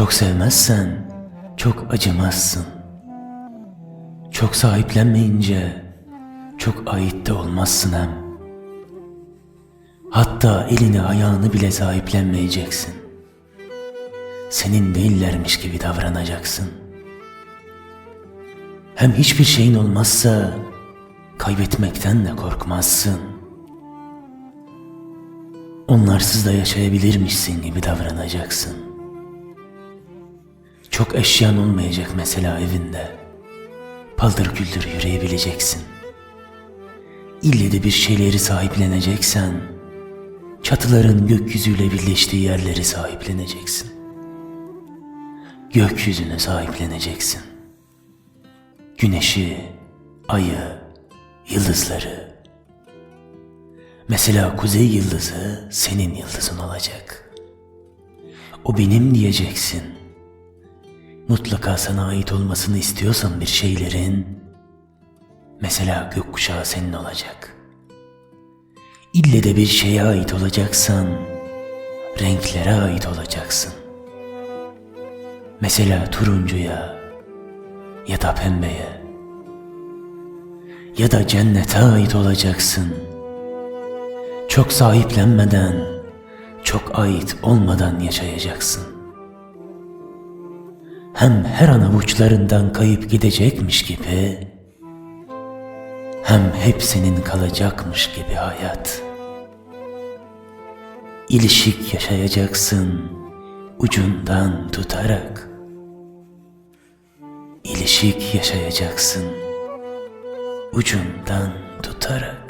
Çok sevmezsen çok acımazsın. Çok sahiplenmeyince çok ait de olmazsın hem. Hatta elini ayağını bile sahiplenmeyeceksin. Senin değillermiş gibi davranacaksın. Hem hiçbir şeyin olmazsa kaybetmekten de korkmazsın. Onlarsız da yaşayabilirmişsin gibi davranacaksın. Çok eşyan olmayacak mesela evinde. Paldır küldür yürüyebileceksin. İlle de bir şeyleri sahipleneceksen, çatıların gökyüzüyle birleştiği yerleri sahipleneceksin. Gökyüzünü sahipleneceksin. Güneşi, ayı, yıldızları. Mesela kuzey yıldızı senin yıldızın olacak. O benim diyeceksin. Mutlaka sana ait olmasını istiyorsan bir şeylerin, mesela gökkuşağı senin olacak. İlle de bir şeye ait olacaksan, renklere ait olacaksın. Mesela turuncuya ya da pembeye ya da cennete ait olacaksın. Çok sahiplenmeden, çok ait olmadan yaşayacaksın. Hem her an avuçlarından kayıp gidecekmiş gibi, hem hepsinin kalacakmış gibi hayat. İlişik yaşayacaksın ucundan tutarak. İlişik yaşayacaksın ucundan tutarak.